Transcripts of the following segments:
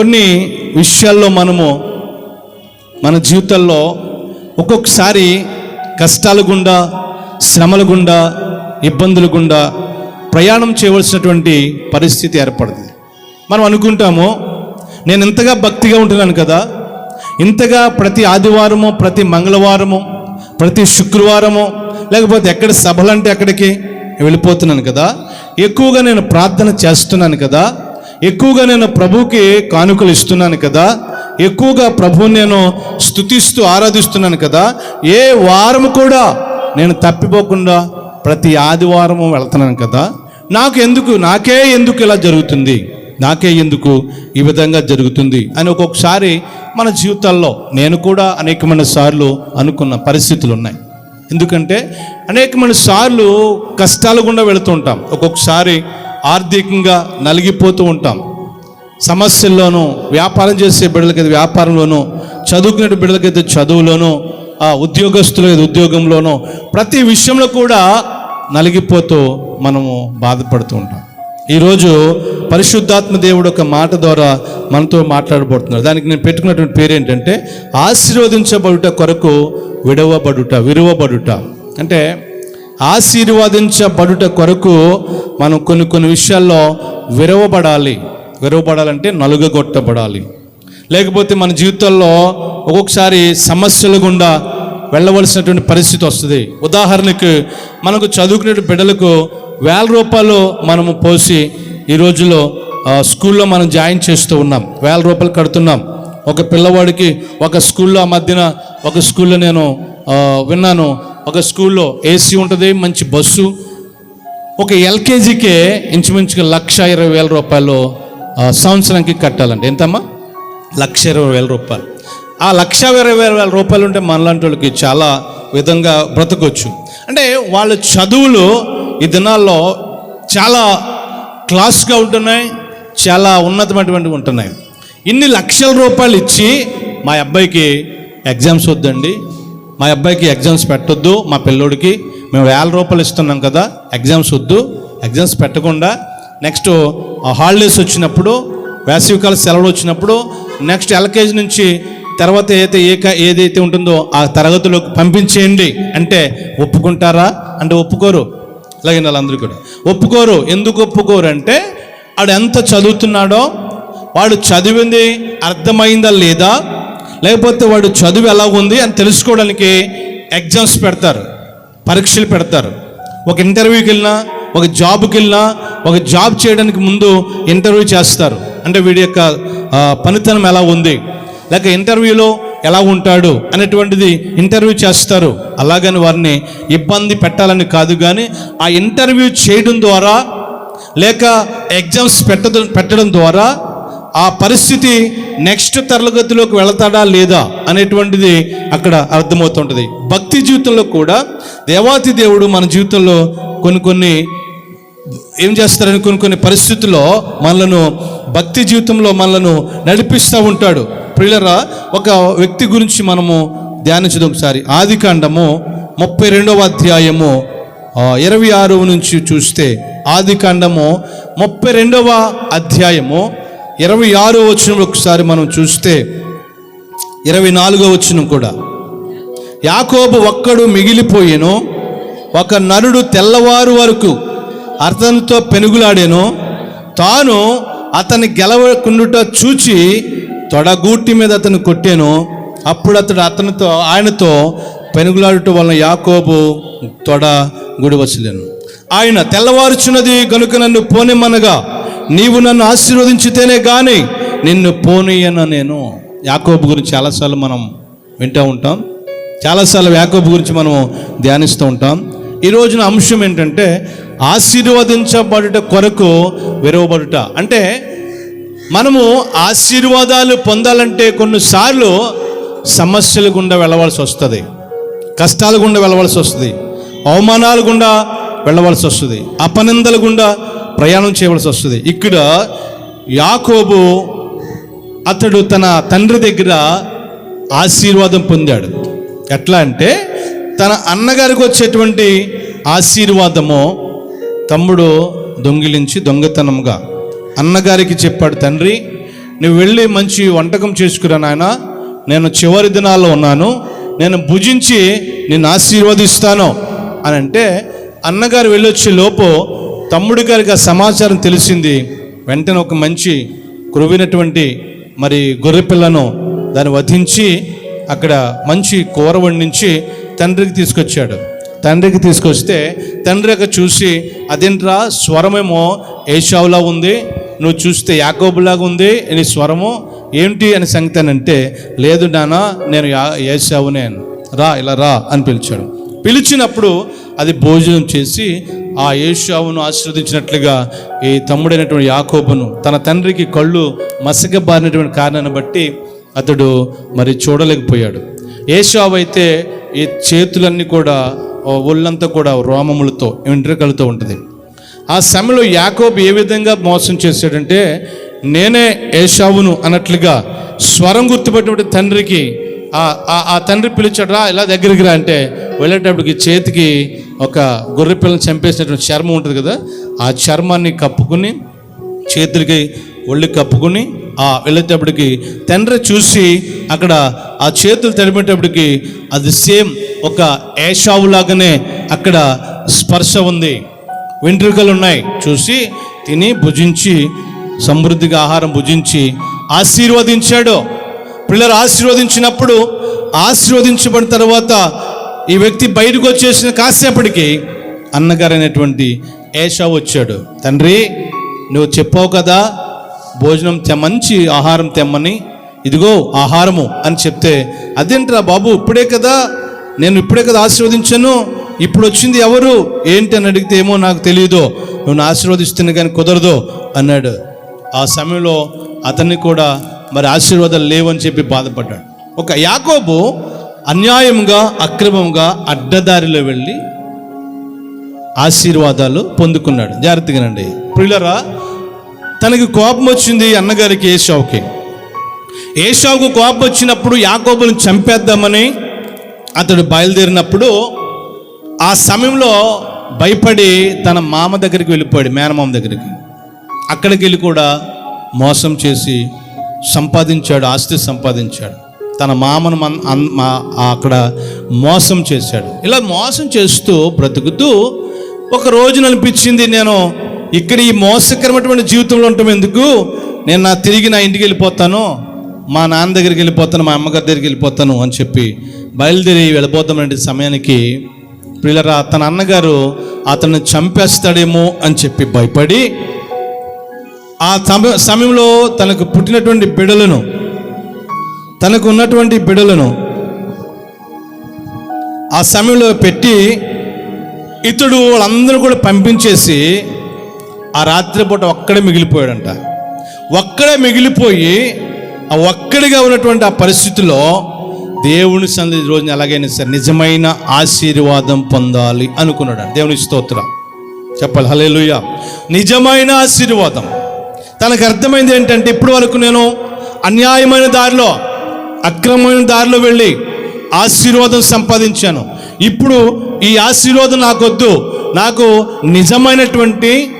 కొన్ని విషయాల్లో మనము మన జీవితంలో ఒక్కొక్కసారి కష్టాల గుండా శ్రమల గుండా ఇబ్బందుల గుండా ప్రయాణం చేయవలసినటువంటి పరిస్థితి ఏర్పడుతుంది. మనం అనుకుంటాము నేను ఇంతగా భక్తిగా ఉంటున్నాను కదా ఇంతగా ప్రతి ఆదివారము ప్రతి మంగళవారము ప్రతి శుక్రవారము లేకపోతే ఎక్కడ సభలంటే అక్కడికి వెళ్ళిపోతున్నాను కదా ఎక్కువగా నేను ప్రార్థన చేస్తున్నాను కదా ఎక్కువగా నేను ప్రభుకి కానుకలు ఇస్తున్నాను కదా. ఎక్కువగా ప్రభువుని నేను స్తుతిస్తూ ఆరాధిస్తున్నాను కదా. ఏ వారం కూడా నేను తప్పిపోకుండా ప్రతి ఆదివారము వెళ్తున్నాను కదా. నాకు ఎందుకు నాకే ఎందుకు ఇలా జరుగుతుంది? నాకే ఎందుకు ఈ విధంగా జరుగుతుంది అని ఒక్కొక్కసారి మన జీవితాల్లో నేను కూడా అనేకమైన సార్లు అనుకున్న పరిస్థితులు ఉన్నాయి. ఎందుకంటే అనేకమైన సార్లు కష్టాలు గుండా వెళుతుంటాం ఒక్కొక్కసారి ఆర్థికంగా నలిగిపోతూ ఉంటాం. సమస్యల్లోనూ వ్యాపారం చేసే బిడ్డలకైతే వ్యాపారంలోనూ చదువుకునే బిడ్డలకైతే చదువులోనూ ఆ ఉద్యోగస్తులకైతే ఉద్యోగంలోనూ ప్రతి విషయంలో కూడా నలిగిపోతూ మనము బాధపడుతూ ఉంటాం. ఈరోజు పరిశుద్ధాత్మ దేవుడు ఒక మాట ద్వారా మనతో మాట్లాడబడుతున్నారు దానికి నేను పెట్టుకున్నటువంటి పేరు ఏంటంటే ఆశీర్వదించబడుట కొరకు విడవబడుట విరువబడుట. అంటే ఆశీర్వదించబడుట కొరకు మనం కొన్ని కొన్ని విషయాల్లో విరవబడాలి. విరవబడాలంటే నలుగగొట్టబడాలి. లేకపోతే మన జీవితంలో ఒక్కొక్కసారి సమస్యల గుండా వెళ్ళవలసినటువంటి పరిస్థితి వస్తుంది. ఉదాహరణకు మనకు చదువుకునే బిడ్డలకు వేల రూపాయలు మనము పోసి ఈ రోజుల్లో స్కూల్లో మనం జాయిన్ చేస్తూ ఉన్నాం. వేల రూపాయలు కడుతున్నాం. ఒక పిల్లవాడికి ఒక స్కూల్లో ఆ మధ్యన ఒక స్కూల్లో నేను విన్నాను. ఒక స్కూల్లో ఏసీ ఉంటుంది మంచి బస్సు. ఒక ఎల్కేజీకే ఇంచుమించుగా లక్ష ఇరవై వేల రూపాయలు సంవత్సరానికి కట్టాలండి. ఎంతమ్మా? లక్ష ఇరవై వేల రూపాయలు. ఆ లక్ష ఇరవై వేల రూపాయలు ఉంటే మనలాంటి వాళ్ళకి చాలా విధంగా బ్రతకొచ్చు. అంటే వాళ్ళ చదువులు ఈ దినాల్లో చాలా క్లాస్గా ఉంటున్నాయి చాలా ఉన్నతమైనటువంటివి ఉంటున్నాయి. ఇన్ని లక్షల రూపాయలు ఇచ్చి మా అబ్బాయికి ఎగ్జామ్స్ వద్దండి. మా అబ్బాయికి ఎగ్జామ్స్ పెట్టొద్దు మా పిల్లోడికి. మేము వేల రూపాయలు ఇస్తున్నాం కదా ఎగ్జామ్స్ వద్దు ఎగ్జామ్స్ పెట్టకుండా. నెక్స్ట్ హాలిడేస్ వచ్చినప్పుడు వేసవికాల సెలవులు వచ్చినప్పుడు నెక్స్ట్ ఎల్కేజీ నుంచి తర్వాత ఏదైతే ఏ ఏదైతే ఉంటుందో ఆ తరగతిలోకి పంపించేయండి. అంటే ఒప్పుకుంటారా? అంటే ఒప్పుకోరు. అలాగే వాళ్ళందరూ కూడా. ఒప్పుకోరు. ఎందుకు ఒప్పుకోరు అంటే వాడు ఎంత చదువుతున్నాడో వాడు చదివింది అర్థమైందా లేదా? లేకపోతే వాడు చదువు ఎలా ఉంది అని తెలుసుకోవడానికి ఎగ్జామ్స్ పెడతారు పరీక్షలు పెడతారు. ఒక ఇంటర్వ్యూకి వెళ్ళినా ఒక జాబ్కి వెళ్ళినా ఒక జాబ్ చేయడానికి ముందు ఇంటర్వ్యూ చేస్తారు. అంటే వీడి యొక్క పనితనం ఎలా ఉంది లేక ఇంటర్వ్యూలో ఎలా ఉంటాడు అనేటువంటిది ఇంటర్వ్యూ చేస్తారు. అలాగని వారిని ఇబ్బంది పెట్టాలని కాదు కానీ ఆ ఇంటర్వ్యూ చేయడం ద్వారా లేక ఎగ్జామ్స్ పెట్టడం పెట్టడం ద్వారా ఆ పరిస్థితి నెక్స్ట్ తరగతిలోకి వెళతాడా లేదా అనేటువంటిది అక్కడ అర్థమవుతుంటుంది. భక్తి జీవితంలో కూడా దేవాతి దేవుడు మన జీవితంలో కొన్ని కొన్ని ఏం చేస్తారని కొన్ని కొన్ని పరిస్థితుల్లో మనలను భక్తి జీవితంలో మనలను నడిపిస్తూ ఉంటాడు. ప్రియులరా ఒక వ్యక్తి గురించి మనము ధ్యానించదు ఒకసారి. ఆది కాండము ముప్పై రెండవ అధ్యాయము ఇరవై ఆరు నుంచి చూస్తే ఆది కాండము ముప్పై రెండవ అధ్యాయము ఇరవై ఆరో వచ్చిన ఒకసారి మనం చూస్తే ఇరవై నాలుగో వచ్చిన కూడా యాకోబు ఒక్కడు మిగిలిపోయేను ఒక నరుడు తెల్లవారు వరకు అతనితో పెనుగులాడేను తాను అతని గెలవకుండుట చూచి తొడగూటి మీద అతను కొట్టాను అప్పుడు అతడు అతనితో ఆయనతో పెనుగులాడుట వలన యాకోబు తొడ గుడివసలేను ఆయన తెల్లవారుచున్నది గనుక నన్ను పోనిమ్మనగా నీవు నన్ను ఆశీర్వదించితేనే కానీ నిన్ను పోనీయను నేను. యాకోబు గురించి చాలాసార్లు మనం వింటూ ఉంటాం. చాలాసార్లు యాకోబు గురించి మనం ధ్యానిస్తూ ఉంటాం. ఈ రోజున అంశం ఏంటంటే ఆశీర్వదించబడుట కొరకు విరవబడుట. అంటే మనము ఆశీర్వాదాలు పొందాలంటే కొన్నిసార్లు సమస్యల గుండా వెళ్ళవలసి వస్తుంది. కష్టాల గుండా వెళ్ళవలసి వస్తుంది. అవమానాల గుండా వెళ్ళవలసి వస్తుంది. అపనిందల గుండా ప్రయాణం చేయవలసి వస్తుంది. ఇక్కడ యాకోబు అతడు తన తండ్రి దగ్గర ఆశీర్వాదం పొందాడు. ఎట్లా అంటే తన అన్నగారికి వచ్చేటువంటి ఆశీర్వాదము తమ్ముడు దొంగిలించి దొంగతనంగా అన్నగారికి చెప్పాడు తండ్రి నువ్వు వెళ్ళి మంచి వంటకం చేసుకురా నాయన. నేను చివరి దినాల్లో ఉన్నాను. నేను భుజించి నిన్ను ఆశీర్వదిస్తాను. అని అంటే అన్నగారు వెళ్ళొచ్చే లోపు తమ్ముడు గారికి ఆ సమాచారం తెలిసింది. వెంటనే ఒక మంచి కురువినటువంటి మరి గొర్రె పిల్లను దాన్ని వధించి అక్కడ మంచి కూర వండించి తండ్రికి తీసుకొచ్చాడు. తండ్రికి తీసుకొస్తే తండ్రి అక్కడ చూసి అదేంట్రా స్వరమేమో ఏషావులా ఉంది. నువ్వు చూస్తే యాకోబులాగా ఉంది. నీ స్వరము ఏంటి అని సంగతి అని అంటే లేదు నానా నేను యా ఏషావునే రా ఇలా రా అని పిలిచాడు. పిలిచినప్పుడు అది భోజనం చేసి ఆ యేషావును ఆశీర్వదించినట్లుగా ఈ తమ్ముడైనటువంటి యాకోబును తన తండ్రికి కళ్ళు మసకబారినటువంటి కారణాన్ని బట్టి అతడు మరి చూడలేకపోయాడు. ఏషావు అయితే ఈ చేతులన్నీ కూడా ఓ ఒళ్ళంతా కూడా రోమములతో వెంట్రుకలతో ఉంటుంది. ఆ సమయంలో యాకోబు ఏ విధంగా మోసం చేశాడంటే నేనే ఏషావును అన్నట్లుగా స్వరం గుర్తుపెట్టినటువంటి తండ్రికి ఆ తండ్రి పిలిచాడు రా ఇలా దగ్గరికి రా అంటే వెళ్ళేటప్పటికి చేతికి ఒక గొర్రె పిల్లని చంపేసినటువంటి చర్మం ఉంటుంది కదా ఆ చర్మాన్ని కప్పుకుని చేతులకి ఒళ్ళు కప్పుకుని ఆ వెళ్ళేటప్పటికి తండ్రి చూసి అక్కడ ఆ చేతులు తడిపేటప్పటికి అది సేమ్ ఒక ఏషావు లాగానే అక్కడ స్పర్శ ఉంది. వెంట్రుకలు ఉన్నాయి. చూసి తిని భుజించి సమృద్ధిగా ఆహారం భుజించి ఆశీర్వదించాడు. పిల్లలు ఆశీర్వదించినప్పుడు ఆశీర్వదించబడిన తర్వాత ఈ వ్యక్తి బయటకు వచ్చేసిన కాసేపటికి అన్నగారైనటువంటి ఏషా వచ్చాడు. తండ్రి నువ్వు చెప్పావు కదా భోజనం తె మంచి ఆహారం తెమ్మని. ఇదిగో ఆహారము అని చెప్తే అదేంట్రా బాబు ఇప్పుడే కదా నేను ఇప్పుడే కదా ఆశీర్వదించాను. ఇప్పుడు వచ్చింది ఎవరు? ఏంటి? అని అడిగితే ఏమో నాకు తెలియదు నువ్వు ఆశీర్వదిస్తున్నా కానీ కుదరదు అన్నాడు. ఆ సమయంలో అతన్ని కూడా మరి ఆశీర్వాదాలు లేవని చెప్పి బాధపడ్డాడు. ఒక యాకోబు అన్యాయంగా అక్రమంగా అడ్డదారిలో వెళ్ళి ఆశీర్వాదాలు పొందుకున్నాడు. జాగ్రత్తగానండి. ప్రియులరా తనకి కోపం వచ్చింది అన్నగారికి ఏషావుకి. ఏషావుకు కోపం వచ్చినప్పుడు యాకోబుని చంపేద్దామని అతడు బయలుదేరినప్పుడు ఆ సమయంలో భయపడి తన మామ దగ్గరికి వెళ్ళిపోయాడు మేనమామ దగ్గరికి. అక్కడికి వెళ్ళి కూడా మోసం చేసి సంపాదించాడు ఆస్తి సంపాదించాడు. తన మామను మన అన్- మా- అక్కడ మోసం చేశాడు. ఇలా మోసం చేస్తూ బ్రతుకుతూ ఒక రోజున అనిపించింది నేను ఇక్కడ ఈ మోసకరమైనటువంటి జీవితంలో ఉండటం ఎందుకు? నేను నా తిరిగి నా ఇంటికి వెళ్ళిపోతాను మా నాన్న దగ్గరికి వెళ్ళిపోతాను మా అమ్మగారి దగ్గరికి వెళ్ళిపోతాను అని చెప్పి బయలుదేరి వెళ్ళిపోతామనే సమయానికి పిల్లరా తన అన్నగారు అతన్ని చంపేస్తాడేమో అని చెప్పి భయపడి ఆ సమయ సమయంలో తనకు పుట్టినటువంటి బిడలను తనకు ఉన్నటువంటి బిడలను ఆ సమయంలో పెట్టి ఇతడు వాళ్ళందరూ కూడా పంపించేసి ఆ రాత్రిపూట ఒక్కడే మిగిలిపోయాడంట. ఒక్కడే మిగిలిపోయి ఆ ఒక్కడిగా ఉన్నటువంటి ఆ పరిస్థితిలో దేవుని సంది రోజున ఎలాగైనా సరే నిజమైన ఆశీర్వాదం పొందాలి అనుకున్నాడు. దేవుని స్తోత్రం. చెప్పాలి. హలేలుయ నిజమైన ఆశీర్వాదం. తనకు అర్థమైంది ఏంటంటే ఇప్పుడు వరకు నేను అన్యాయమైన దారిలో అక్రమమైన దారిలో వెళ్ళి ఆశీర్వాదం సంపాదించాను. ఇప్పుడు ఈ ఆశీర్వాదం నాకొద్దు. నాకు నిజమైనటువంటి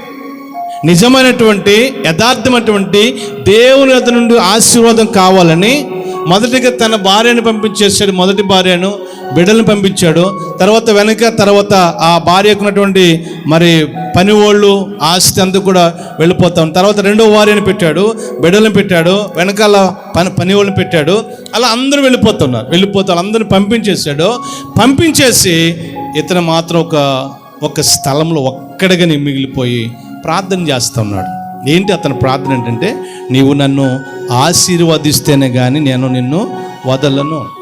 నిజమైనటువంటి యథార్థమైనటువంటి దేవుని అతని నుండి ఆశీర్వాదం కావాలని మొదటిగా తన భార్యను పంపించేశాడు. మొదటి భార్యను బిడ్డలను పంపించాడు. తర్వాత వెనక తర్వాత ఆ భార్యకు ఉన్నటువంటి మరి పని వాళ్ళు ఆస్తి అంతా కూడా వెళ్ళిపోతాం. తర్వాత రెండో భార్యను పెట్టాడు బిడ్డలను పెట్టాడు వెనకాల పని పని వాళ్ళని పెట్టాడు. అలా అందరూ వెళ్ళిపోతున్నారు. వెళ్ళిపోతారు అందరిని పంపించేశాడు. పంపించేసి ఇతను మాత్రం ఒక ఒక స్థలంలో ఒక్కడిగా మిగిలిపోయి ప్రార్థన చేస్తా ఉన్నాడు. ఏంటి అతని ప్రార్థన ఏంటంటే నీవు నన్ను ఆశీర్వదిస్తేనే కానీ నేను నిన్ను వదలను.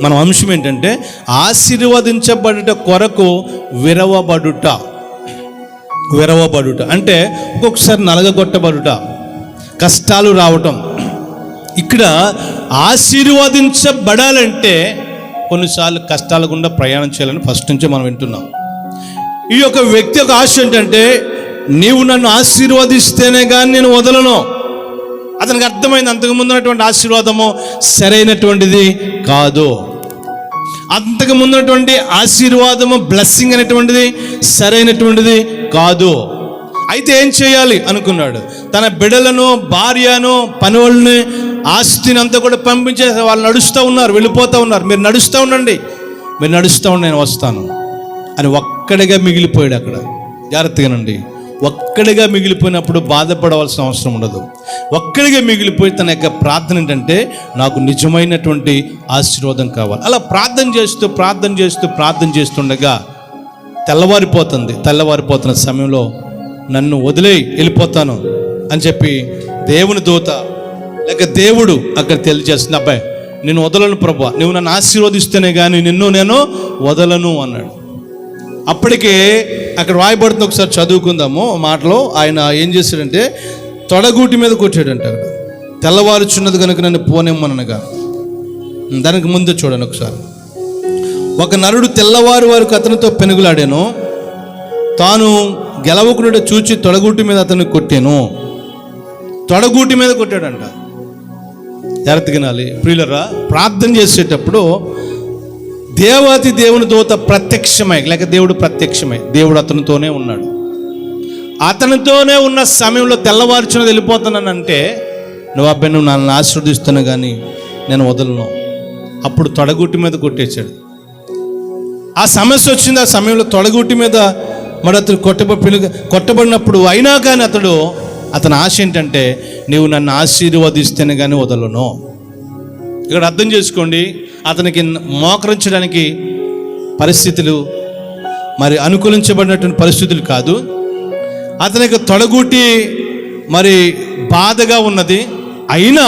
మన అంశం ఏంటంటే ఆశీర్వదించబడుట కొరకు విరవబడుట. విరవబడుట. అంటే ఒక్కొక్కసారి నలగగొట్టబడుట. కష్టాలు రావటం. ఇక్కడ ఆశీర్వదించబడాలంటే కొన్నిసార్లు కష్టాల గుండా ప్రయాణం చేయాలని ఫస్ట్ నుంచే మనం వింటున్నాం. ఈ యొక్క వ్యక్తి యొక్క ఆశ ఏంటంటే నీవు నన్ను ఆశీర్వదిస్తేనే కానీ నేను వదలను. అతనికి అర్థమైంది. అంతకు ముందు ఉన్నటువంటి ఆశీర్వాదము సరైనటువంటిది కాదు. అంతకు ముందున్నటువంటి ఆశీర్వాదము బ్లెస్సింగ్ అనేటువంటిది సరైనటువంటిది కాదు. అయితే ఏం చేయాలి? అనుకున్నాడు. తన బిడలను భార్యను పనివాళ్ళని ఆస్తిని అంతా కూడా పంపించే వాళ్ళు నడుస్తూ ఉన్నారు వెళ్ళిపోతూ ఉన్నారు. మీరు నడుస్తూ ఉండండి. మీరు నడుస్తూ ఉండి నేను వస్తాను. అని ఒక్కడిగా మిగిలిపోయాడు అక్కడ. జాగ్రత్తగానండి. ఒక్కడిగా మిగిలిపోయినప్పుడు బాధపడవలసిన అవసరం ఉండదు. ఒక్కడిగా మిగిలిపోయి తన యొక్క ప్రార్థన ఏంటంటే నాకు నిజమైనటువంటి ఆశీర్వాదం కావాలి. అలా ప్రార్థన చేస్తూ ప్రార్థన చేస్తూ ప్రార్థన చేస్తుండగా తెల్లవారిపోతుంది. తెల్లవారిపోతున్న సమయంలో నన్ను వదిలే వెళ్ళిపోతాను అని చెప్పి దేవుని దూత లేక దేవుడు అక్కడ తెలియజేస్తుంది అబ్బాయి నేను వదలను ప్రభా నువ్వు నన్ను ఆశీర్వదిస్తేనే కానీ నిన్ను నేను వదలను అన్నాడు. అప్పటికే అక్కడ రాయబడుతుంది ఒకసారి చదువుకుందాము మాటలో. ఆయన ఏం చేశాడంటే తొడగూటి మీద కొట్టాడంట. అక్కడ తెల్లవారుచున్నది కనుక నన్ను పోనిమ్మనగా దానికి ముందు చూడండి ఒకసారి. ఒక నరుడు తెల్లవారు వరకు అతనితో పెనుగులాడాను. తాను గెలవకుండా చూచి తొడగూటి మీద అతన్ని కొట్టాను. తొడగూటి మీద కొట్టాడంట. జాగ్రత్తగా వినాలి. ప్రియులరా ప్రార్థన చేసేటప్పుడు దేవాతి దేవుని దూత ప్రత్యక్షమై లేక దేవుడు ప్రత్యక్షమై దేవుడు అతనితోనే ఉన్నాడు. అతనితోనే ఉన్న సమయంలో తెల్లవారుచున్నది వెళ్ళిపోతున్నానంటే నువ్వు అబ్బాయి నువ్వు నన్ను ఆశీర్వదిస్తున్నా కానీ నేను వదలను. అప్పుడు తొడగుట్టి మీద కొట్టేశాడు. ఆ సమస్య వచ్చింది ఆ సమయంలో తొడగుట్టి మీద మరి అతను కొట్టబ కొట్టబడినప్పుడు అయినా కానీ అతడు అతని ఆశ ఏంటంటే నీవు నన్ను ఆశీర్వదిస్తేనే కానీ వదలను. ఇక్కడ అర్థం చేసుకోండి. అతనికి మోకరించడానికి పరిస్థితులు మరి అనుకూలించబడినటువంటి పరిస్థితులు కాదు. అతనికి తొడగూటి మరి బాధగా ఉన్నది. అయినా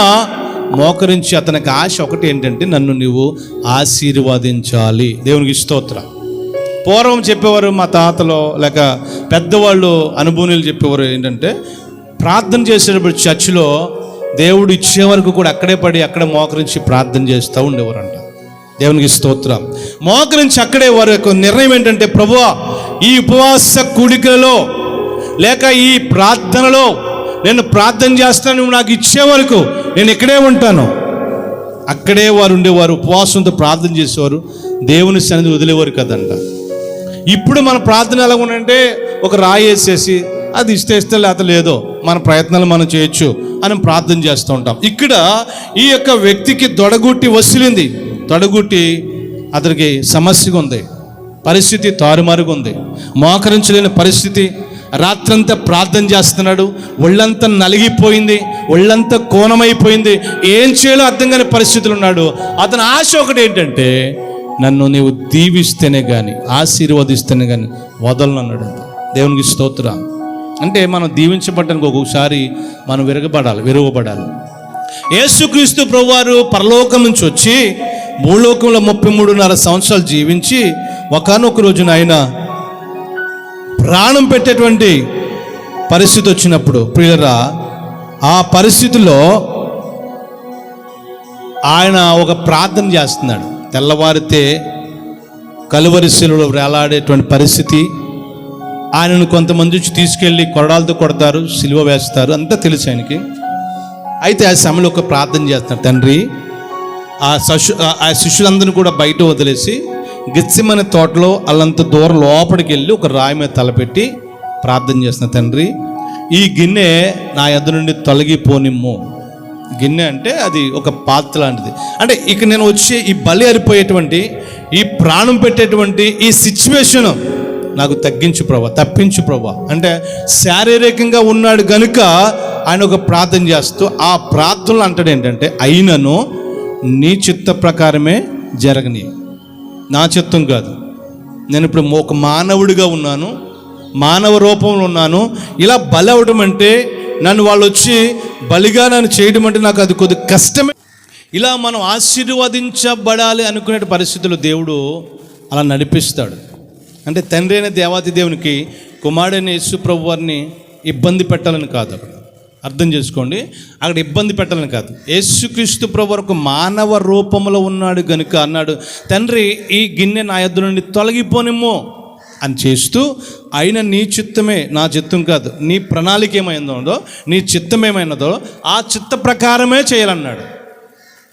మోకరించి అతనికి ఆశ ఒకటి ఏంటంటే నన్ను నీవు ఆశీర్వదించాలి. దేవునికి స్తోత్ర. పూర్వం చెప్పేవారు మా తాతలో లేక పెద్దవాళ్ళు అనుభూతులు చెప్పేవారు ఏంటంటే ప్రార్థన చేసేటప్పుడు చర్చిలో దేవుడు ఇచ్చే వరకు కూడా అక్కడే పడి అక్కడే మోకరించి ప్రార్థన చేస్తూ ఉండేవారంట. దేవునికి స్తోత్రం. మోకరించి అక్కడే వారి యొక్క నిర్ణయం ఏంటంటే ప్రభు ఈ ఉపవాస కూడికలలో లేక ఈ ప్రార్థనలో నేను ప్రార్థన చేస్తాను నువ్వు నాకు ఇచ్చే వరకు నేను ఇక్కడే ఉంటాను. అక్కడే వారు ఉండేవారు ఉపవాసంతో ప్రార్థన చేసేవారు దేవుని సన్నిధి వదిలేవారు కదంట. ఇప్పుడు మన ప్రార్థన ఎలా ఉందంటే ఒక రాయి వేసేసి అది ఇస్తే ఇస్తే లేకపోతే లేదో మన ప్రయత్నాలు మనం చేయొచ్చు అని ప్రార్థన చేస్తూ ఉంటాం. ఇక్కడ ఈ యొక్క వ్యక్తికి దొడగుట్టి వసిలింది. తొడగుట్టి అతనికి సమస్యగా ఉంది. పరిస్థితి తారుమారుగా ఉంది. మోకరించలేని పరిస్థితి. రాత్రంతా ప్రార్థన చేస్తున్నాడు. ఒళ్ళంతా నలిగిపోయింది. ఒళ్ళంతా కోణమైపోయింది. ఏం చేయాలో అర్థం కాని పరిస్థితులు ఉన్నాడు. అతని ఆశ ఒకటి ఏంటంటే నన్ను నీవు దీవిస్తేనే కానీ ఆశీర్వదిస్తేనే కానీ వదలను అన్నాడు దేవునికి స్తోత్రం. అంటే మనం దీవించబడ్డానికి ఒక్కొక్కసారి మనం విరగబడాలి విరవబడాలి యేసుక్రీస్తు ప్రభువారు పరలోకం నుంచి వచ్చి భూలోకంలో ముప్పై మూడున్నర సంవత్సరాలు జీవించి ఒకనొక రోజున ఆయన ప్రాణం పెట్టేటువంటి పరిస్థితి వచ్చినప్పుడు ప్రియరా ఆ పరిస్థితిలో ఆయన ఒక ప్రార్థన చేస్తున్నాడు. తెల్లవారితే కలువరిశిలలో వేలాడేటువంటి పరిస్థితి ఆయనను కొంతమంది వచ్చి తీసుకెళ్ళి కొరడాలతో కొడతారు సిలువ వేస్తారు అంతా తెలుసు ఆయనకి. అయితే ఆ సమయంలో ఒక ప్రార్థన చేస్తున్నారు తండ్రి ఆ శిశు ఆ శిష్యులందరినీ కూడా బయట వదిలేసి గిచ్చిమన తోటలో అల్లంత దూరం లోపలికి వెళ్ళి ఒక రాయి మీద తలపెట్టి ప్రార్థన చేస్తున్న తండ్రి ఈ గిన్నె నా ఎద్దు నుండి తొలగిపోనిమ్ము. గిన్నె అంటే అది ఒక పాత్ర లాంటిది. అంటే ఇక నేను వచ్చి ఈ బలి అరిపోయేటువంటి ఈ ప్రాణం పెట్టేటువంటి ఈ సిచ్యువేషను నాకు తగ్గించు ప్రభా తప్పించు ప్రభా. అంటే శారీరకంగా ఉన్నాడు గనుక ఆయన ఒక ప్రార్థన చేస్తూ ఆ ప్రార్థనలు అంటాడు ఏంటంటే అయినను నీ చిత్త ప్రకారమే జరగని. నా చిత్తం కాదు. నేను ఇప్పుడు ఒక మానవుడిగా ఉన్నాను మానవ రూపంలో ఉన్నాను ఇలా బలవడం అంటే నన్ను వాళ్ళు వచ్చి బలిగా నన్ను చేయడం అంటే నాకు అది కొద్ది కష్టమే. ఇలా మనం ఆశీర్వదించబడాలి అనుకునే పరిస్థితులు దేవుడు అలా నడిపిస్తాడు. అంటే తండ్రి అయిన దేవాది దేవునికి కుమారుడైన యేసు ప్రభు వారిని ఇబ్బంది పెట్టాలని కాదు అక్కడ. అర్థం చేసుకోండి. అక్కడ ఇబ్బంది పెట్టాలని కాదు. యేసుక్రీస్తు ప్రభు వరకు మానవ రూపంలో ఉన్నాడు గనుక అన్నాడు తండ్రి ఈ గిన్నె నా యొద్ద నుండి తొలగిపోనిమ్మో అని చేస్తూ అయిన నీ చిత్తమే నా చిత్తం కాదు. నీ ప్రణాళిక ఏమైందో నీ చిత్తం ఏమైనదో ఆ చిత్త ప్రకారమే చేయాలన్నాడు.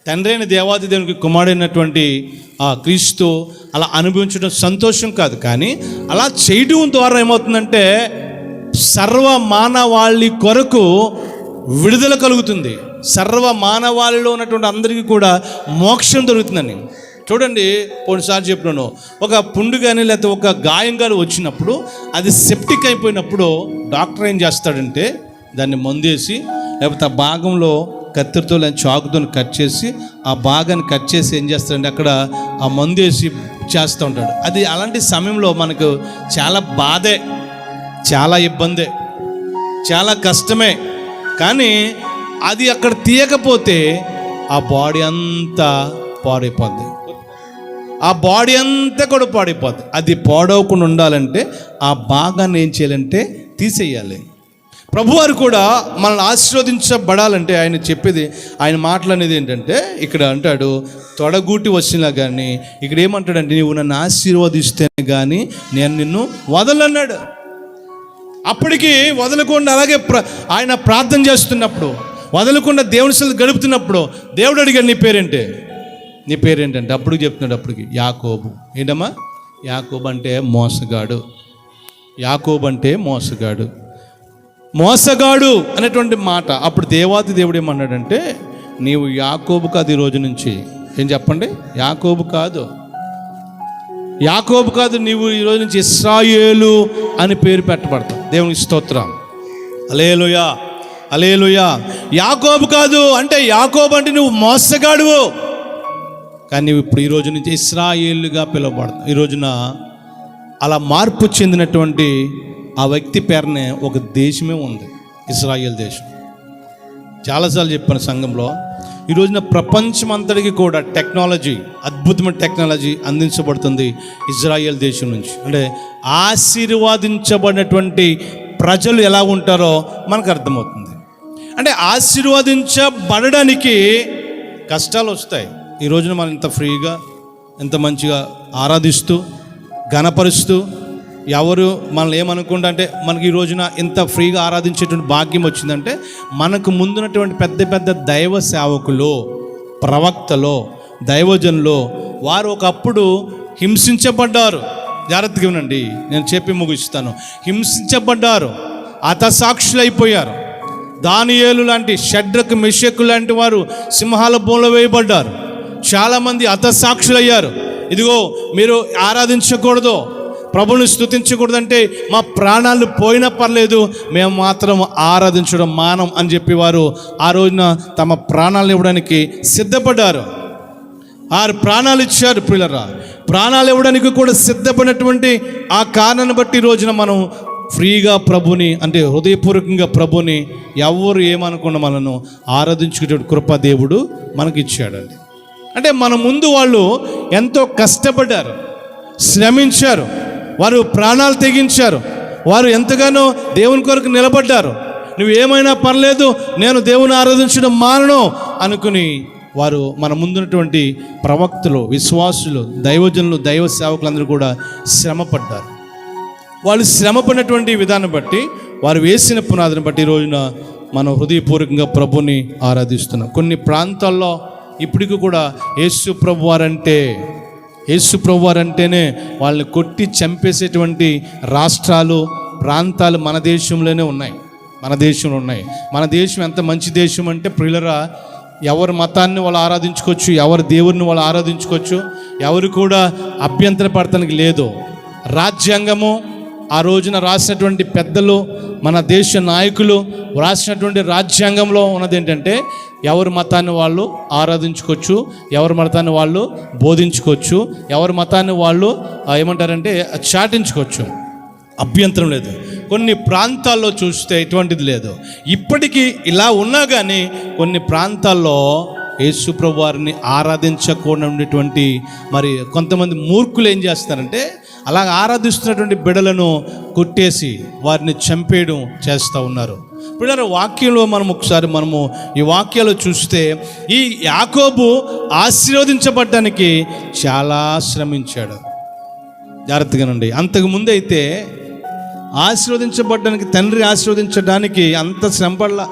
తండ్రి అయిన దేవాది దేవునికి కుమారుడైనటువంటి ఆ క్రీస్తు అలా అనుభవించడం సంతోషం కాదు కానీ అలా చేయడం ద్వారా ఏమవుతుందంటే సర్వ మానవాళి కొరకు విడుదల కలుగుతుంది. సర్వ మానవాళిలో ఉన్నటువంటి అందరికీ కూడా మోక్షం దొరుకుతుందని చూడండి పోయినసారి చెప్పినాను ఒక పుండు కానీ లేకపోతే ఒక గాయం కానీ వచ్చినప్పుడు అది సెప్టిక్ అయిపోయినప్పుడు డాక్టర్ ఏం చేస్తాడంటే దాన్ని మందేసి లేకపోతే ఆ భాగంలో కత్తిరితో లేని చాకుతో కట్ చేసి ఆ భాగాన్ని కట్ చేసి ఏం చేస్తాడంటే అక్కడ ఆ మందు వేసి చేస్తూ ఉంటాడు. అది అలాంటి సమయంలో మనకు చాలా బాధే చాలా ఇబ్బందే చాలా కష్టమే. కానీ అది అక్కడ తీయకపోతే ఆ బాడీ అంతా పాడైపోద్ది. ఆ బాడీ అంతా కూడా పాడైపోద్ది. అది పాడవకుండా ఉండాలంటే ఆ భాగాన్ని ఏం చేయాలంటే తీసేయాలి. ప్రభువారు కూడా మనల్ని ఆశీర్వదించబడాలంటే ఆయన చెప్పేది ఆయన మాట్లాడేది ఏంటంటే ఇక్కడ అంటాడు తొడగూటి వచ్చినా కానీ ఇక్కడ ఏమంటాడంటే నీవు నన్ను ఆశీర్వదిస్తేనే కానీ నేను నిన్ను వదలన్నాడు అప్పటికి వదలకుండా అలాగే ప్ర ఆయన ప్రార్థన చేస్తున్నప్పుడు వదలకుండా దేవుని సెల్ గడుపుతున్నప్పుడు దేవుడు అడిగాడు నీ పేరేంటే? నీ పేరేంటంటే అప్పుడు చెప్తున్నాడు అప్పటికి యాకోబు. ఏంటమ్మా? యాకోబు అంటే మోసగాడు. యాకోబు అంటే మోసగాడు. మోసగాడు అనేటువంటి మాట. అప్పుడు దేవాది దేవుడు ఏమన్నాడంటే నీవు యాకోబు కాదు ఈ రోజు నుంచి. ఏం చెప్పండి? యాకోబు కాదు. యాకోబు కాదు నీవు ఈ రోజు నుంచి ఇస్రాయేలు అని పేరు పెట్టబడతావు. దేవునికి స్తోత్రం. అలేలుయా అలేలుయా యాకోబు కాదు అంటే యాకోబు అంటే నువ్వు మోసగాడువు. కానీ నువ్వు ఇప్పుడు ఈ రోజు నుంచి ఇస్రాయేలుగా పిలువబడతావు. ఈ రోజున అలా మార్పు చెందినటువంటి ఆ వ్యక్తి పేరునే ఒక దేశమే ఉంది ఇస్రాయేల్ దేశం. చాలాసార్లు చెప్పాను సంఘంలో ఈ రోజున ప్రపంచం అంతటికి కూడా టెక్నాలజీ అద్భుతమైన టెక్నాలజీ అందించబడుతుంది ఇజ్రాయెల్ దేశం నుంచి. అంటే ఆశీర్వాదించబడినటువంటి ప్రజలు ఎలా ఉంటారో మనకు అర్థమవుతుంది. అంటే ఆశీర్వదించబడడానికి కష్టాలు వస్తాయి. ఈ రోజున మనం ఇంత ఫ్రీగా ఎంత మంచిగా ఆరాధిస్తూ ఘనపరుస్తూ ఎవరు మనల్ని ఏమనుకుంటా అంటే మనకి ఈ రోజున ఇంత ఫ్రీగా ఆరాధించేటువంటి భాగ్యం వచ్చిందంటే మనకు ముందున్నటువంటి పెద్ద పెద్ద దైవ సేవకులు ప్రవక్తలో దైవజనులు వారు ఒకప్పుడు హింసించబడ్డారు. జాగ్రత్తగా వినండి నేను చెప్పి ముగిస్తాను. హింసించబడ్డారు హతసాక్షులైపోయారు. దానియేలు లాంటి షడ్రకు మిషకు లాంటి వారు సింహాల బోన్లో వేయబడ్డారు. చాలామంది అతసాక్షులయ్యారు ఇదిగో మీరు ఆరాధించకూడదు. ప్రభుని స్థుతించకూడదంటే మా ప్రాణాలు పోయినా పర్లేదు మేము మాత్రం ఆరాధించడం మానం అని చెప్పి వారు ఆ రోజున తమ ప్రాణాలను ఇవ్వడానికి సిద్ధపడ్డారు. ఆరు ప్రాణాలు ఇచ్చారు పిల్లరా. ప్రాణాలు ఇవ్వడానికి కూడా సిద్ధపడినటువంటి ఆ కారణాన్ని బట్టి ఈ రోజున మనం ఫ్రీగా ప్రభుని అంటే హృదయపూర్వకంగా ప్రభుని ఎవరు ఏమనుకున్న మనను ఆరాధించుకునే కృపా దేవుడు మనకి ఇచ్చాడండి అంటే మన ముందు వాళ్ళు ఎంతో కష్టపడ్డారు శ్రమించారు. వారు ప్రాణాలు తెగించారు. వారు ఎంతగానో దేవుని కొరకు నిలబడ్డారు. నువ్వు ఏమైనా పర్లేదు నేను దేవుని ఆరాధించడం మానను అనుకుని వారు మన ముందున్నటువంటి ప్రవక్తలు విశ్వాసులు దైవజనులు దైవ సేవకులందరూ కూడా శ్రమపడ్డారు. వాళ్ళు శ్రమపడినటువంటి విధానం బట్టి వారు వేసిన పునాదిని బట్టి ఈ రోజున మనం హృదయపూర్వకంగా ప్రభుని ఆరాధిస్తున్నాం. కొన్ని ప్రాంతాల్లో ఇప్పటికి కూడా యేసు ప్రభు వారంటే యేసు ప్రభు వాళ్ళని కొట్టి చంపేసేటువంటి రాష్ట్రాలు ప్రాంతాలు మన దేశంలోనే ఉన్నాయి. మన దేశంలో ఉన్నాయి. మన దేశం ఎంత మంచి దేశం అంటే ప్రియులరా ఎవరి మతాన్ని వాళ్ళు ఆరాధించుకోవచ్చు ఎవరి దేవుడిని వాళ్ళు ఆరాధించుకోవచ్చు ఎవరు కూడా అభ్యంతరపడటానికి లేదు. రాజ్యాంగము ఆ రోజున రాసినటువంటి పెద్దలు మన దేశ నాయకులు రాసినటువంటి రాజ్యాంగంలో ఉన్నది ఏంటంటే ఎవరి మతాన్ని వాళ్ళు ఆరాధించుకోవచ్చు ఎవరి మతాన్ని వాళ్ళు బోధించుకోవచ్చు ఎవరి మతాన్ని వాళ్ళు ఏమంటారంటే చాటించుకోవచ్చు. అభ్యంతరం లేదు. కొన్ని ప్రాంతాల్లో చూస్తే ఎటువంటిది లేదు. ఇప్పటికీ ఇలా ఉన్నా కానీ కొన్ని ప్రాంతాల్లో యేసుప్రభు వారిని ఆరాధించకుండా ఉండేటువంటి మరి కొంతమంది మూర్ఖులు ఏం చేస్తారంటే అలాగ ఆరాధిస్తున్నటువంటి బిడలను కొట్టేసి వారిని చంపేయడం చేస్తూ ఉన్నారు. ఇప్పుడు వాక్యంలో మనం ఒకసారి మనము ఈ వాక్యాలు చూస్తే ఈ యాకోబు ఆశీర్వదించబడ్డానికి చాలా శ్రమించాడు. జాగ్రత్తగానండి అంతకు ముందు అయితే ఆశీర్వదించబడ్డానికి తండ్రి ఆశీర్వదించడానికి అంత శ్రమపడలా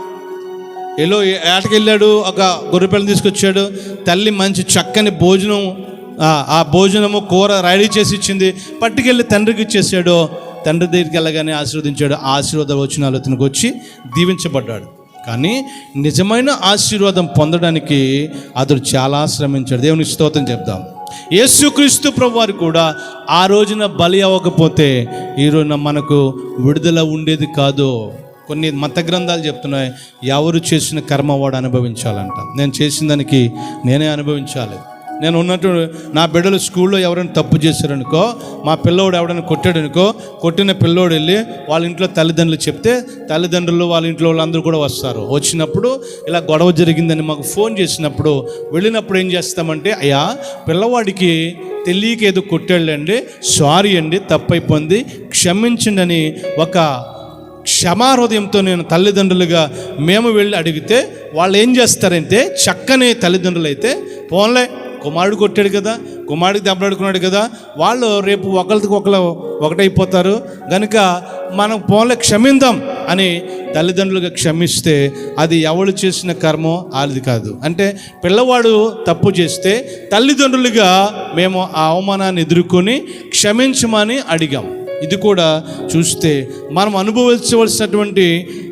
ఏలో ఏటకెళ్ళాడు? ఒక గొర్రెపిల్లని తీసుకొచ్చాడు. తల్లి మంచి చక్కని భోజనం ఆ- భోజనము కూర రెడీ చేసి ఇచ్చింది. పట్టుకెళ్ళి తండ్రికి ఇచ్చేసాడు. తండ్రి దగ్గరికి వెళ్ళగానే ఆశీర్వదించాడు. ఆశీర్వాద వచనాలు అతనికి వచ్చి దీవించబడ్డాడు. కానీ నిజమైన ఆశీర్వాదం పొందడానికి అతడు చాలా శ్రమించాడు. దేవుని స్తోత్రం చెప్దాం. యేసుక్రీస్తు ప్రభు వారు కూడా ఆ రోజున బలి అవ్వకపోతే ఈ రోజున మనకు విడుదల ఉండేది కాదు. కొన్ని మత గ్రంథాలు చెప్తున్నాయి. ఎవరు చేసిన కర్మ వాడు అనుభవించాలంట. నేను చేసిన దానికి నేనే అనుభవించాలి. నేను ఉన్నట్టు నా బిడ్డలు స్కూల్లో ఎవరైనా తప్పు చేశారనుకో మా పిల్లోడు ఎవడైనా కొట్టాడనుకో కొట్టిన పిల్లోడు వెళ్ళి వాళ్ళ ఇంట్లో తల్లిదండ్రులు చెప్తే తల్లిదండ్రులు వాళ్ళ ఇంట్లో వాళ్ళందరూ కూడా వస్తారు. వచ్చినప్పుడు ఇలా గొడవ జరిగిందని మాకు ఫోన్ చేసినప్పుడు వెళ్ళినప్పుడు ఏం చేస్తామంటే అయ్యా పిల్లవాడికి తెలియక ఏదో కొట్టాళ్ళండి సారీ అండి తప్పైపోయింది క్షమించండి అని ఒక క్షమాహృదయంతో నేను తల్లిదండ్రులుగా మేము వెళ్ళి అడిగితే వాళ్ళు ఏం చేస్తారంటే చక్కని తల్లిదండ్రులు అయితే పోన్లే కుమారుడు కొట్టాడు కదా కుమారుడికి దెబ్బలాడుకున్నాడు కదా వాళ్ళు రేపు ఒకరికి ఒకరు ఒకటైపోతారు. కనుక మనం పోన్లే క్షమిందాం అని తల్లిదండ్రులుగా క్షమిస్తే అది ఎవరు చేసిన కర్మో వాళ్ళది కాదు. అంటే పిల్లవాడు తప్పు చేస్తే తల్లిదండ్రులుగా మేము ఆ అవమానాన్ని ఎదుర్కొని క్షమించమని అడిగాం. ఇది కూడా చూస్తే మనం అనుభవించవలసినటువంటి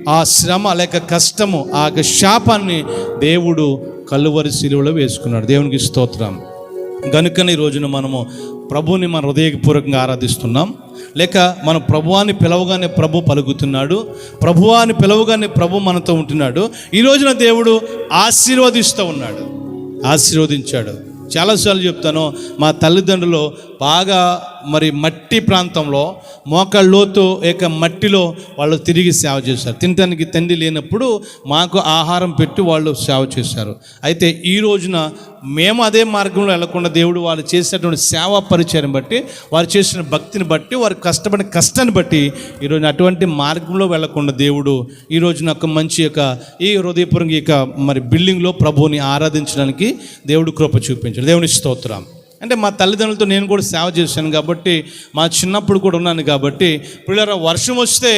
ఆ శ్రమ లేక కష్టము ఆ యొక్క శాపాన్ని దేవుడు కలువరి శిలువలో వేసుకున్నాడు. దేవునికి స్తోత్రం. గనుకని ఈ రోజున మనము ప్రభుని మన హృదయపూర్వకంగా ఆరాధిస్తున్నాం. లేక మన ప్రభువాన్ని పిలవగానే ప్రభు పలుకుతున్నాడు. ప్రభువాన్ని పిలవగానే ప్రభు మనతో ఉంటున్నాడు. ఈ రోజున దేవుడు ఆశీర్వదిస్తూ ఉన్నాడు. ఆశీర్వదించాడు. చాలాసార్లు చెప్తాను మా తల్లిదండ్రులు బాగా మరి మట్టి ప్రాంతంలో మోకాళ్ళలోతు ఏక మట్టిలో వాళ్ళు తిరిగి సేవ చేశారు. తినడానికి తండ్రి లేనప్పుడు మాకు ఆహారం పెట్టి వాళ్ళు సేవ చేశారు. అయితే ఈ రోజున మేము అదే మార్గంలో వెళ్ళకుండా దేవుడు వాళ్ళు చేసినటువంటి సేవా పరిచయం బట్టి వారు చేసిన భక్తిని బట్టి వారు కష్టపడిన కష్టాన్ని బట్టి ఈరోజు అటువంటి మార్గంలో వెళ్ళకుండా దేవుడు ఈ రోజున ఒక మంచి యొక్క ఈ హృదయపురం మరి బిల్డింగ్లో ప్రభువుని ఆరాధించడానికి దేవుడు కృప చూపించాడు. దేవుని స్తోత్రం. అంటే మా తల్లిదండ్రులతో నేను కూడా సేవ చేశాను కాబట్టి మా చిన్నప్పుడు కూడా ఉన్నాను కాబట్టి పిల్లల వర్షం వస్తే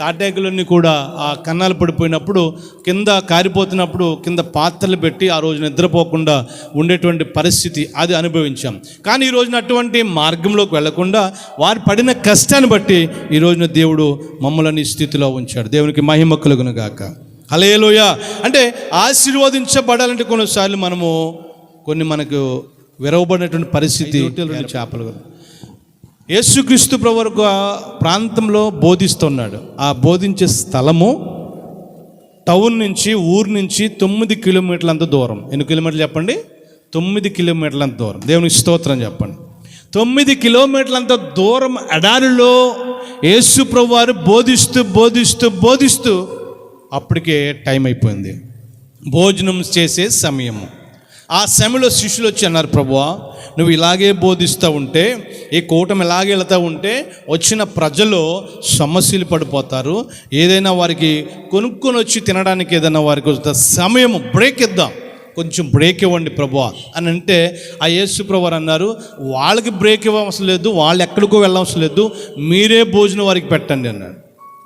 తాటాకులన్నీ కూడా ఆ కన్నాలు పడిపోయినప్పుడు కింద కారిపోతున్నప్పుడు కింద పాత్రలు పెట్టి ఆ రోజు నిద్రపోకుండా ఉండేటువంటి పరిస్థితి అది అనుభవించాం. కానీ ఈ రోజున అటువంటి మార్గంలోకి వెళ్ళకుండా వారు పడిన కష్టాన్ని బట్టి ఈ రోజున దేవుడు మమ్మల్ని స్థితిలో ఉంచాడు. దేవునికి మహిమ కలుగును గాక. హలేలోయ అంటే ఆశీర్వదించబడాలంటే కొన్నిసార్లు మనము కొన్ని మనకు విరవబడినటువంటి పరిస్థితి చేపలు యేసుక్రీస్తు ప్రభు వరకు ఆ ప్రాంతంలో బోధిస్తున్నాడు. ఆ బోధించే స్థలము టౌన్ నుంచి ఊరు నుంచి తొమ్మిది కిలోమీటర్ల అంత దూరం. ఎన్ని కిలోమీటర్లు చెప్పండి? తొమ్మిది కిలోమీటర్ల అంత దూరం. దేవునికి స్తోత్రం చెప్పండి. తొమ్మిది కిలోమీటర్లంత దూరం ఎడారిలో యేసు ప్రభు వారు బోధిస్తూ బోధిస్తూ బోధిస్తూ అప్పటికే టైం అయిపోయింది. భోజనం చేసే సమయము. ఆ సమయంలో శిష్యులు వచ్చి అన్నారు ప్రభువా నువ్వు ఇలాగే బోధిస్తూ ఉంటే ఈ కూటమి ఇలాగే వెళ్తూ ఉంటే వచ్చిన ప్రజలు సమస్యలు పడిపోతారు. ఏదైనా వారికి కొనుక్కొని వచ్చి తినడానికి ఏదైనా వారికి వస్తే సమయం బ్రేక్ ఇద్దాం. కొంచెం బ్రేక్ ఇవ్వండి ప్రభు అని అంటే ఆ యేసు ప్రభు అన్నారు వాళ్ళకి బ్రేక్ ఇవ్వవలసిన లేదు వాళ్ళు ఎక్కడికో వెళ్ళవలసిన లేదు మీరే భోజనం వారికి పెట్టండి అన్నాడు.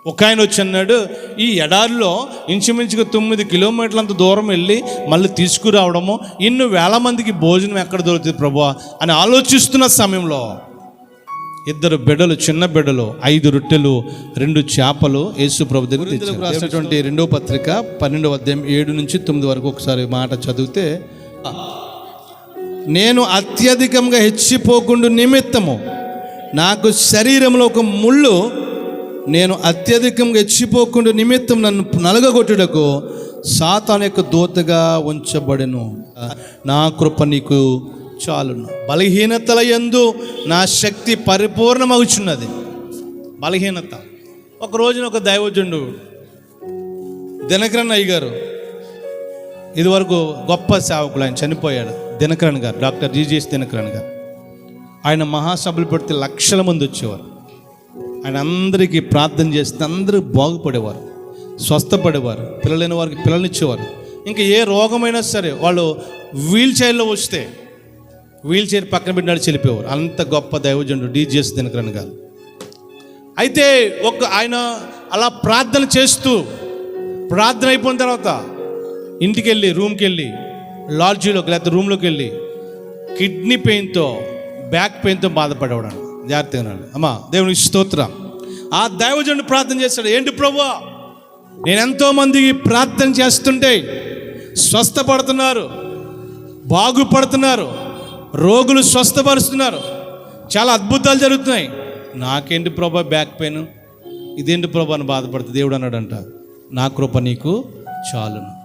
ఒక ఆయన వచ్చి అన్నాడు ఈ ఎడారిలో ఇంచుమించుగా తొమ్మిది కిలోమీటర్లంత దూరం వెళ్ళి మళ్ళీ తీసుకురావడము ఇన్ని వేల మందికి భోజనం ఎక్కడ దొరుకుతుంది ప్రభు అని ఆలోచిస్తున్న సమయంలో ఇద్దరు బిడ్డలు చిన్న బిడ్డలు ఐదు రొట్టెలు రెండు చేపలు యేసు ప్రభు దగ్గర. రాసినటువంటి రెండో పత్రిక పన్నెండవ అధ్యాయం ఏడు నుంచి తొమ్మిది వరకు ఒకసారి మాట చదివితే నేను అత్యధికంగా హెచ్చిపోకుండా నిమిత్తము నాకు శరీరంలో ఒక ముళ్ళు నేను అత్యధికంగా హెచ్చిపోకుండా నిమిత్తం నన్ను నలగగొట్టుటకు సాతాన్ యొక్క దూతగా ఉంచబడెను. నా కృప నీకు చాలును. బలహీనతల ఎందు నా శక్తి పరిపూర్ణమవుచున్నది బలహీనత. ఒక రోజున ఒక దైవజుండు దినకరణ్ అయ్య గారు ఇదివరకు గొప్ప సేవకులు ఆయన చనిపోయాడు. దినకరణ్ గారు డాక్టర్ జీజీఎస్ దినకరణ్ గారు. ఆయన మహాసభలు పెడితే లక్షల మంది వచ్చేవారు. ఆయన అందరికీ ప్రార్థన చేస్తే అందరూ బాగుపడేవారు స్వస్థపడేవారు పిల్లలైన వారికి పిల్లలనిచ్చేవారు ఇంకా ఏ రోగమైనా సరే వాళ్ళు వీల్ చైర్లో వస్తే వీల్ చైర్ పక్కన పెట్టి నడిచి వెళ్ళిపోయేవారు. అంత గొప్ప దైవజనుడు డీజీఎస్ దినకరణ్ గారు. అయితే ఒక ఆయన అలా ప్రార్థన చేస్తూ ప్రార్థన అయిపోయిన తర్వాత ఇంటికి వెళ్ళి రూమ్కి వెళ్ళి లాడ్జీలోకి లేకపోతే రూమ్లోకి వెళ్ళి కిడ్నీ పెయిన్తో బ్యాక్ పెయిన్తో బాధపడేవాడు జాగ్రత్తగా అమ్మా దేవుని స్తోత్రం. ఆ దైవజనుడు ప్రార్థన చేస్తాడు. ఏంటి ప్రభు నేను ఎంతో మందికి ప్రార్థన చేస్తుంటే స్వస్థపడుతున్నారు బాగుపడుతున్నారు రోగులు స్వస్థపరుస్తున్నారు. చాలా అద్భుతాలు జరుగుతున్నాయి. నాకేంటి ప్రభా బ్యాక్ పెయిన్? ఇదేంటి ప్రభా అని బాధపడుతుంది? దేవుడు అన్నాడంట నా కృప నీకు చాలును.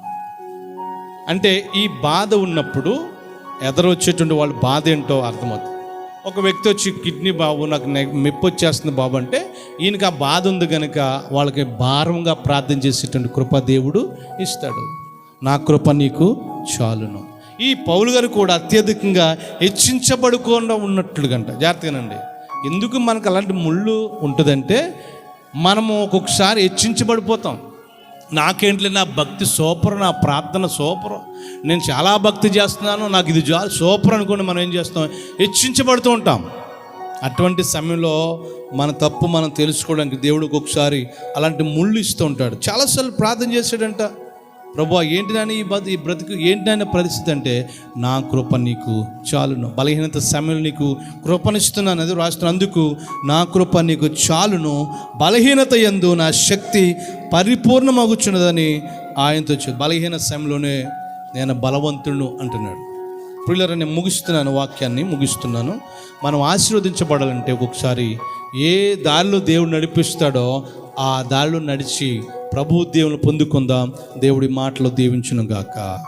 అంటే ఈ బాధ ఉన్నప్పుడు ఎదరొచ్చేటువంటి వాళ్ళ బాధ ఏంటో అర్థమవుతుంది. ఒక వ్యక్తి వచ్చి కిడ్నీ బాబు నాకు మెప్పు వచ్చేస్తుంది బాబు అంటే ఈయనకి ఆ బాధ ఉంది కనుక వాళ్ళకి భారంగా ప్రార్థన చేసేటువంటి కృప దేవుడు ఇస్తాడు. నా కృప నీకు చాలును. ఈ పౌలు గారు కూడా అత్యధికంగా హెచ్చించబడుకుండా ఉన్నట్లుగంట జాగ్రత్తగానండి ఎందుకు మనకు అలాంటి ముళ్ళు ఉంటుందంటే మనము ఒక్కొక్కసారి హెచ్చించబడిపోతాం. నాకేంటి నా భక్తి సూపర్ నా ప్రార్థన సూపర్. నేను చాలా భక్తి చేస్తున్నాను నాకు ఇది జా సూపర్ అనుకోండి మనం ఏం చేస్తాం? హెచ్చించబడుతూ ఉంటాం. అటువంటి సమయంలో మన తప్పు మనం తెలుసుకోవడానికి దేవుడికి ఒకసారి అలాంటి ముళ్ళు ఇస్తూ ఉంటాడు. చాలాసార్లు ప్రార్థన చేశాడంట. ప్రభు ఏంటి ఈ బతి ఈ బ్రతుకు ఏంటి పరిస్థితి అంటే నా కృప నీకు చాలును. బలహీనత సమయంలో నీకు కృపనిస్తున్నాను అది రాష్ట్రం అందుకు నా కృప నీకు చాలును. బలహీనత ఎందు నా శక్తి పరిపూర్ణమగుచున్నదని ఆయనతో బలహీన సమయంలోనే నేను బలవంతుడు అంటున్నాడు. ప్రియులరా నేను ముగిస్తున్నాను వాక్యాన్ని ముగిస్తున్నాను. మనం ఆశీర్వదించబడాలంటే ఒక్కొక్కసారి ఏ దారిలో దేవుడు నడిపిస్తాడో ఆ దారిలో నడిచి ప్రభు దేవుని పొందుకుందాం. దేవుడి మాటలో దీవించును గాక